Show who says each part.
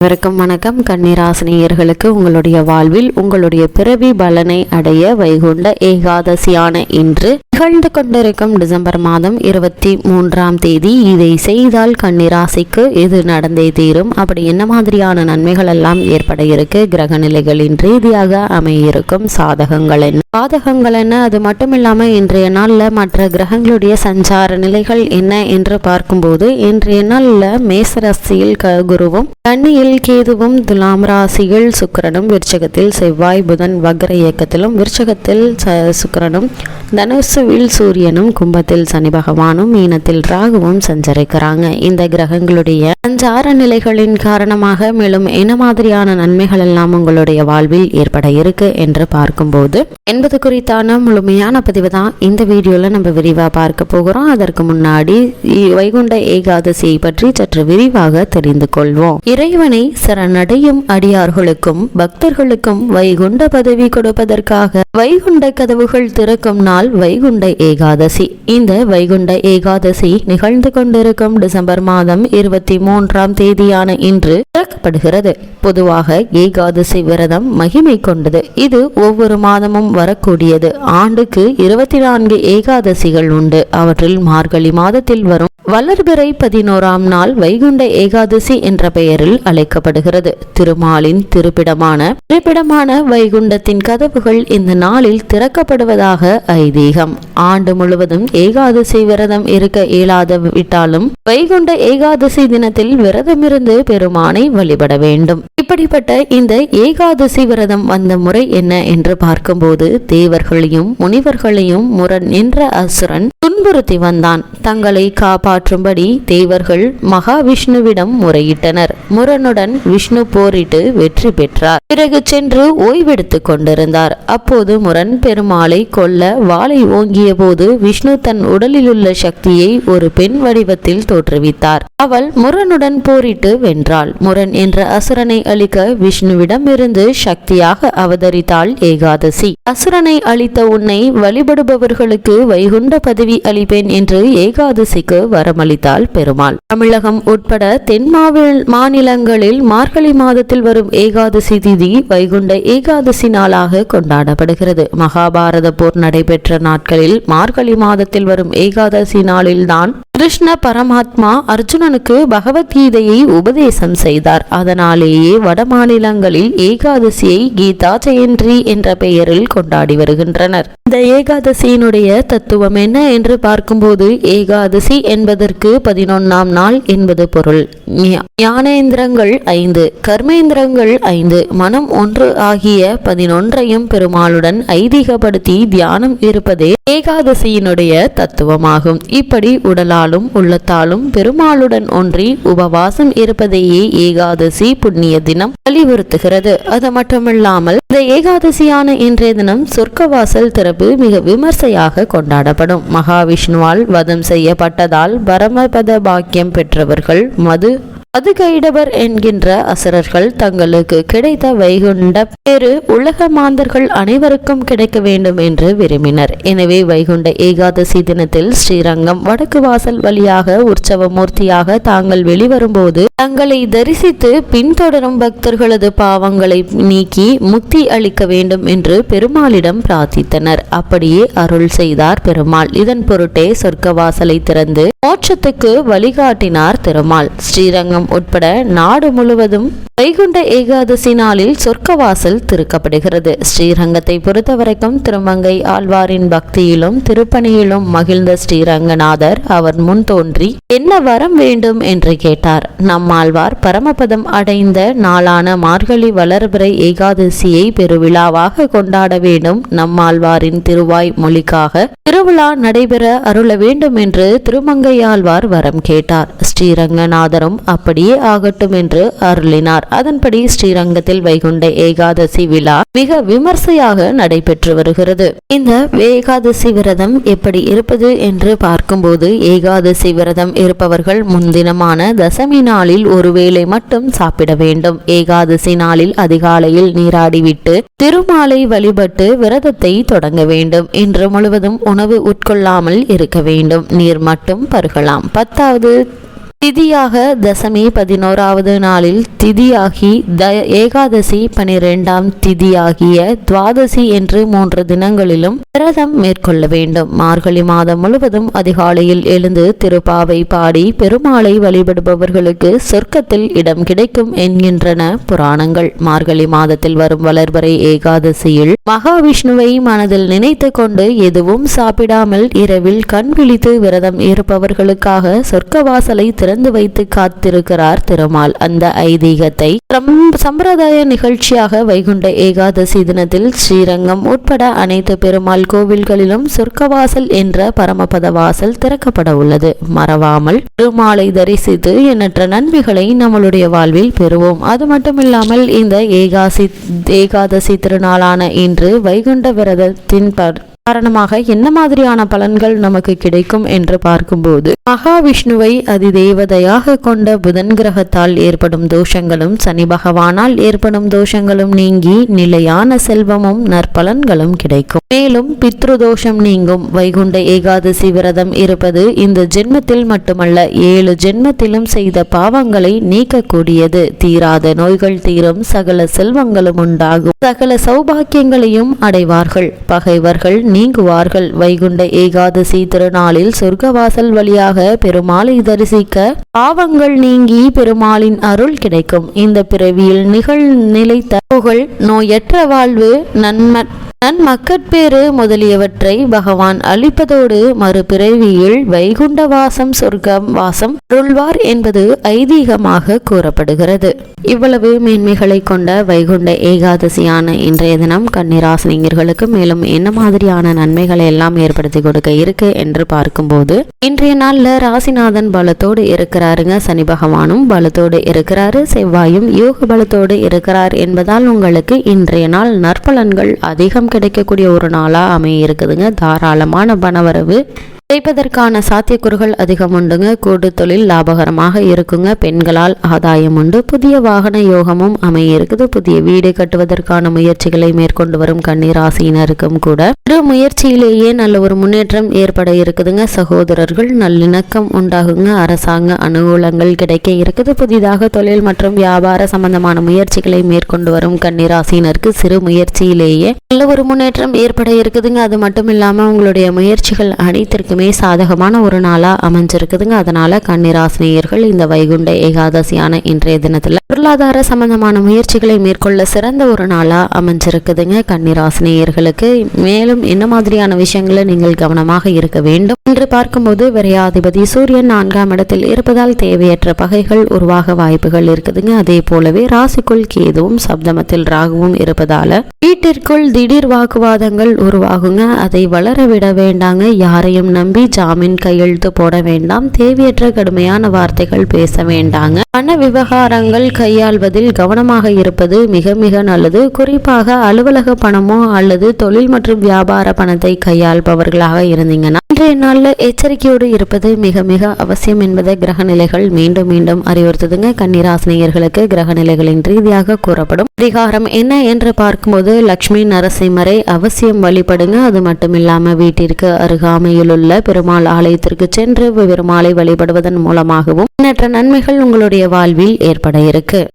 Speaker 1: வணக்கம் வணக்கம். கன்னிராசினியர்களுக்கு உங்களுடைய வாழ்வில் உங்களுடைய பிறவி பலனை அடைய வைகுண்ட ஏகாதசியான இன்று நிகழ்ந்து கொண்டிருக்கும் டிசம்பர் மாதம் இருபத்தி மூன்றாம் தேதி இதை செய்தால் கன்னிராசிக்கு இது நடந்தே தீரும். அப்படி என்ன மாதிரியான நன்மைகள் எல்லாம் ஏற்பட இருக்கு? கிரக நிலைகளின் ரீதியாக அமையிருக்கும் சாதகங்கள் என்ன? சாதகங்கள் என்ன? அது மட்டும் இல்லாமல் இன்றைய நாள்ல மற்ற கிரகங்களுடைய சஞ்சார நிலைகள் என்ன என்று பார்க்கும்போது இன்றைய நாள்ல மேசராசியில் க குருவும் கன்னியில் கேதுவும் துலாம் ராசியில் சுக்கிரனும் விருச்சகத்தில் செவ்வாய் புதன் வக்ர இயக்கத்திலும் விருச்சகத்தில் ச- சுக்கிரனும் தனுசுவில் சூரியனும் கும்பத்தில் சனி பகவானும் மீனத்தில் ராகுவும் சஞ்சரிக்கிறாங்க. இந்த கிரகங்களுடைய சஞ்சார நிலைகளின் காரணமாக மேலும் என்ன மாதிரியான நன்மைகள் எல்லாம் உங்களுடைய வாழ்வில் ஏற்பட இருக்கு என்று பார்க்கும்போது என்பது குறித்தான முழுமையான பதிவு தான் இந்த வீடியோவில் நம்ம விரிவாக பார்க்க போகிறோம். அதற்கு முன்னாடி வைகுண்ட ஏகாதசியை பற்றி சற்று விரிவாக தெரிந்து கொள்வோம். இறைவனை சரணடையும் அடியார்களுக்கும் பக்தர்களுக்கும் வைகுண்ட பதவி கொடுப்பதற்காக வைகுண்ட கதவுகள் திறக்கும் நாள் வைகுண்ட ஏகாதசி. இந்த வைகுண்ட ஏகாதசி நிகழ்ந்து கொண்டிருக்கும் டிசம்பர் மாதம் இருபத்தி மூன்றாம் தேதியான இன்று திறக்கப்படுகிறது. பொதுவாக ஏகாதசி விரதம் மகிமை கொண்டது. இது ஒவ்வொரு மாதமும் வரக்கூடியது. ஆண்டுக்கு இருபத்தி நான்கு ஏகாதசிகள் உண்டு. அவற்றில் மார்கழி மாதத்தில் வரும் வளர்பிறை பதினோராம் நாள் வைகுண்ட ஏகாதசி என்ற பெயரில் அழைக்கப்படுகிறது. திருமாலின் திருப்பிடமான திருப்பிடமான வைகுண்டத்தின் கதவுகள் இந்த நாளில் திறக்கப்படுவதாக ஐதீகம். ஆண்டு முழுவதும் ஏகாதசி விரதம் இருக்க இயலாத விட்டாலும் வைகுண்ட ஏகாதசி தினத்தில் விரதமிருந்து பெருமானை வழிபட வேண்டும். இப்படிப்பட்ட இந்த ஏகாதசி விரதம் வந்த முறை என்ன என்று பார்க்கும்போது தேவர்களையும் முனிவர்களையும் முரண் என்ற அசுரன் துன்புறுத்தி வந்தான். தங்களை காப்பாற்றும்படி தேவர்கள் மகாவிஷ்ணுவிடம் முறையிட்டனர். முரனுடன் விஷ்ணு போரிட்டு வெற்றி பெற்றார். பிறகு சென்று ஓய்வெடுத்துக் கொண்டிருந்தார். அப்போது முரண் பெருமாளை கொல்ல வாளை ஓங்கிய போது விஷ்ணு தன் உடலிலுள்ள சக்தியை ஒரு பெண் வடிவத்தில் தோற்றுவித்தார். அவள் முரனுடன் போரிட்டு வென்றாள். முரண் என்ற அசுரனை அழிக்க விஷ்ணுவிடமிருந்து சக்தியாக அவதரித்தாள் ஏகாதசி. அசுரனை அழித்த உன்னை வழிபடுபவர்களுக்கு வைகுண்ட பதவி அளிப்பேன் என்று ஏகாதசிக்கு வர அளித்தால் பெருமாள். தமிழகம் உட்பட தென் மாநிலங்களில் மார்கழி மாதத்தில் வரும் ஏகாதசி திதி வைகுண்ட ஏகாதசி நாளாக கொண்டாடப்படுகிறது. மகாபாரத போர் நடைபெற்ற நாட்களில் மார்கழி மாதத்தில் வரும் ஏகாதசி நாளில்தான் கிருஷ்ண பரமாத்மா அர்ஜுனனுக்கு பகவத்கீதையை உபதேசம் செய்தார். அதனாலேயே வட மாநிலங்களில் ஏகாதசியை கீதா ஜெயந்தி என்ற பெயரில் கொண்டாடி வருகின்றனர். இந்த ஏகாதசியினுடைய தத்துவம் என்ன என்று பார்க்கும்போது ஏகாதசி என்பதற்கு பதினொன்னாம் நாள் என்பது பொருள். ஞானேந்திரங்கள் ஐந்து கர்மேந்திரங்கள் ஐந்து மனம் ஒன்று ஆகிய பதினொன்றையும் பெருமாளுடன் ஐதீகப்படுத்தி தியானம் இருப்பதே ஏகாதசியினுடைய தத்துவமாகும். இப்படி உடலாலும் உள்ளத்தாலும் பெருமாளுடன் ஒன்றி உபவாசம் இருப்பதையே ஏகாதசி புண்ணிய தினம் வலியுறுத்துகிறது. அது மட்டுமில்லாமல் இந்த ஏகாதசியான இன்றைய தினம் சொர்க்கவாசல் திறப்பு மிக விமர்சையாக கொண்டாடப்படும். மகாவிஷ்ணுவால் வதம் செய்யப்பட்டதால் பரமபத பாக்கியம் பெற்றவர்கள் மது அது கைடவர் என்கின்ற அசுரர்கள் தங்களுக்கு கிடைத்த வைகுண்ட பேரு உலக மாந்தர்கள் அனைவருக்கும் கிடைக்க வேண்டும் என்று விரும்பினர். எனவே வைகுண்ட ஏகாதசி தினத்தில் ஸ்ரீரங்கம் வடக்கு வாசல் வழியாக உற்சவ மூர்த்தியாக தாங்கள் வெளிவரும்போது தங்களை தரிசித்து பின்தொடரும் பக்தர்களது பாவங்களை நீக்கி முக்தி அளிக்க வேண்டும் என்று பெருமாளிடம் பிரார்த்தித்தனர். அப்படியே அருள் செய்தார் பெருமாள். இதன் பொருட்டே சொர்க்க வாசலை திறந்து மோட்சத்துக்கு வழிகாட்டினார் திருமால் ஸ்ரீரங்கம் உட்பட நாடு முழுவதும் வைகுண்ட ஏகாதசி நாளில் சொர்க்கவாசல் திறக்கப்படுகிறது. ஸ்ரீரங்கத்தை பொறுத்தவரைக்கும் திருமங்கை ஆழ்வாரின் பக்தியிலும் திருப்பணியிலும் மகிழ்ந்த ஸ்ரீரங்கநாதர் அவர் முன் தோன்றி என்ன வரம் வேண்டும் என்று கேட்டார். நம்மாழ்வார் பரமபதம் அடைந்த நாளான மார்கழி வளர்பிறை ஏகாதசியை பெருவிழாவாக கொண்டாட வேண்டும். நம்மாழ்வாரின் திருவாய் மொழிக்காக திருவிழா நடைபெற அருள வேண்டும் என்று திருமங்கையாழ்வார் வரம் கேட்டார். ஸ்ரீரங்கநாதரும் அப்படியே ஆகட்டும் என்று அருளினார். அதன்படி ஸ்ரீரங்கத்தில் வைகுண்ட ஏகாதசி விழா மிக விமர்சையாக நடைபெற்று வருகிறது. இந்த ஏகாதசி விரதம் எப்படி இருப்பது என்று பார்க்கும்போது ஏகாதசி விரதம் இருப்பவர்கள் முன்தினமான தசமி நாளில் ஒருவேளை மட்டும் சாப்பிட வேண்டும். ஏகாதசி நாளில் அதிகாலையில் நீராடிவிட்டு திருமாலை வழிபட்டு விரதத்தை தொடங்க வேண்டும். இன்று முழுவதும் உணவு உட்கொள்ளாமல் இருக்க வேண்டும். நீர் மட்டும் பருகலாம். பத்தாவது திதியாக தசமி பதினோராவது நாளில் திதியாகி த ஏகாதசி பனிரெண்டாம் திதியாகிய துவாதசி என்று மூன்று தினங்களிலும் விரதம் மேற்கொள்ள வேண்டும். மார்கழி மாதம் முழுவதும் அதிகாலையில் எழுந்து திருப்பாவை பாடி பெருமாளை வழிபடுபவர்களுக்கு சொர்க்கத்தில் இடம் கிடைக்கும் என்கின்றன புராணங்கள். மார்கழி மாதத்தில் வரும் வளர்வரை ஏகாதசியில் மகாவிஷ்ணுவை மனதில் நினைத்து கொண்டு எதுவும் சாப்பிடாமல் இரவில் கண் விழித்து விரதம் இருப்பவர்களுக்காக சொர்க்கவாசலை திறந்து வைத்து காத்திருக்கிறார் திருமால். அந்த ஐதீகத்தை சம்பிரதாய நிகழ்ச்சியாக வைகுண்ட ஏகாதசி தினத்தில் ஸ்ரீரங்கம் உட்பட அனைத்து பெருமாள் கோவில்களிலும் சொர்க்கவாசல் என்ற பரமபத வாசல் திறக்கப்பட உள்ளது. மறவாமல் திருமாலை தரிசித்து எண்ணற்ற நன்மைகளை நம்மளுடைய வாழ்வில் பெறுவோம். அது மட்டுமில்லாமல் இந்த ஏகாசி ஏகாதசி திருநாளான இன்று வைகுண்ட விரதத்தின் காரணமாக என்ன மாதிரியான பலன்கள் நமக்கு கிடைக்கும் என்று பார்க்கும்போது மகாவிஷ்ணுவை அதிதேவதையாக கொண்ட புதன் கிரகத்தால் ஏற்படும் தோஷங்களும் சனி பகவானால் ஏற்படும் தோஷங்களும் நீங்கி நிலையான செல்வமும் நற்பலன்களும் கிடைக்கும். மேலும் பித்ரு தோஷம் நீங்கும். வைகுண்ட ஏகாதசி விரதம் இருப்பது இந்த ஜென்மத்தில் மட்டுமல்ல ஏழு ஜென்மத்திலும் செய்த பாவங்களை நீக்கக்கூடியது. தீராத நோய்கள் தீரும். சகல செல்வங்களும் உண்டாகும். சகல சௌபாக்கியங்களையும் அடைவார்கள். பகைவர்கள் நீங்குவார்கள். வைகுண்ட ஏகாதசி திருநாளில் சொர்க்கவாசல் வழியாக பெருமாளை தரிசிக்க பாவங்கள் நீங்கி பெருமாளின் அருள் கிடைக்கும். இந்த பிறவியில் நிகழ் நிலைத்த புகழ் நோயற்ற வாழ்வு நன்ம மக்கட்பேறு முதலியவற்றை பகவான் அளிப்பதோடு மறுபிறவியில் வைகுண்ட வாசம் சொர்க்கம் வாசம் அருள்வார் என்பது ஐதீகமாக கூறப்படுகிறது. இவ்வளவு மேன்மைகளை கொண்ட வைகுண்ட ஏகாதசியான இன்றைய தினம் கன்னிராசினியர்களுக்கு மேலும் என்ன மாதிரியான நன்மைகளை எல்லாம் ஏற்படுத்தி கொடுக்க இருக்கு என்று பார்க்கும்போது இன்றைய நாள்ல ராசிநாதன் பலத்தோடு இருக்கிறாருங்க சனி பகவானும் பலத்தோடு இருக்கிறாரு செவ்வாயும் யோக பலத்தோடு இருக்கிறார் என்பதால் உங்களுக்கு இன்றைய நாள் நற்பலன்கள் அதிகம் கிடைக்கக்கூடிய ஒரு நாளாக அமைய இருக்குதுங்க. தாராளமான பணவரவு. கிடைப்பதற்கான சாத்தியக்கூறுகள் அதிகம் உண்டுங்க. கூட்டு தொழில் லாபகரமாக இருக்குங்க. பெண்களால் ஆதாயம் உண்டு. புதிய வாகன யோகமும் அமைய இருக்குது. புதிய வீடு கட்டுவதற்கான முயற்சிகளை மேற்கொண்டு வரும் கண்ணீராசினருக்கும் கூட. ஒரு முயற்சியிலேயே நல்ல ஒரு முன்னேற்றம் ஏற்பட இருக்குதுங்க. சகோதரர்கள் நல்லிணக்கம் உண்டாகுங்க. அரசாங்க அனுகூலங்கள் கிடைக்க இருக்குது. புதிதாக தொழில் மற்றும் வியாபார சம்பந்தமான முயற்சிகளை மேற்கொண்டு வரும் கண்ணீராசினருக்கு சிறு முயற்சியிலேயே நல்ல ஒரு முன்னேற்றம் ஏற்பட இருக்குதுங்க. அது மட்டும் இல்லாமல் உங்களுடைய முயற்சிகள் அனைத்திற்கும் எல்லாருக்குமே சாதகமான ஒரு நாளாக அமைஞ்சிருக்குதுங்க. அதனால் கன்னிராசினியர்கள் இந்த வைகுண்ட ஏகாதசியான இன்றைய தினத்தில் பொருளாதார சம்பந்தமான முயற்சிகளை மேற்கொள்ள சிறந்த ஒரு நாளாக அமைஞ்சிருக்குதுங்க கன்னிராசினியர்களுக்கு. மேலும் என்ன மாதிரியான விஷயங்களை நீங்கள் கவனமாக இருக்க வேண்டும் என்று பார்க்கும்போது விரையாதிபதி சூரியன் நான்காம் இடத்தில் இருப்பதால் தேவையற்ற பகைகள் உருவாக வாய்ப்புகள் இருக்குதுங்க. அதே போலவே ராசிக்குள் கேதுவும் சப்தமத்தில் ராகுவும் இருப்பதால வீட்டிற்குள் திடீர் வாக்குவாதங்கள் உருவாகுங்க. அதை வளர விட வேண்டாங்க. யாரையும் நம்பி ஜாமீன் கையெழுத்து போட வேண்டாம். தேவையற்ற கடுமையான வார்த்தைகள் பேச வேண்டாங்க. பண விவகாரங்கள் கை கையாள்வதில் கவனமாக இருப்பது மிக மிக நல்லது. குறிப்பாக அலுவலக பணமோ அல்லது தொழில் மற்றும் வியாபார பணத்தை கையாள்பவர்களாக இருந்தீங்கன்னா இன்றைய நாளில் எச்சரிக்கையோடு இருப்பது மிக மிக அவசியம் என்பதை கிரக நிலைகள் மீண்டும் மீண்டும் அறிவுறுத்துதுங்க. கன்னிராசினியர்களுக்கு கிரக நிலைகளின் ரீதியாக கூறப்படும் பரிகாரம் என்ன என்று பார்க்கும்போது லக்ஷ்மி நரசிம்மரை அவசியம் வழிபடுங்க. அது மட்டும் இல்லாமல் வீட்டிற்கு அருகாமையில் உள்ள பெருமாள் ஆலயத்திற்கு சென்று பெருமாளை வழிபடுவதன் மூலமாகவும் எண்ணற்ற நன்மைகள் உங்களுடைய வாழ்வில் ஏற்பட இருக்கு.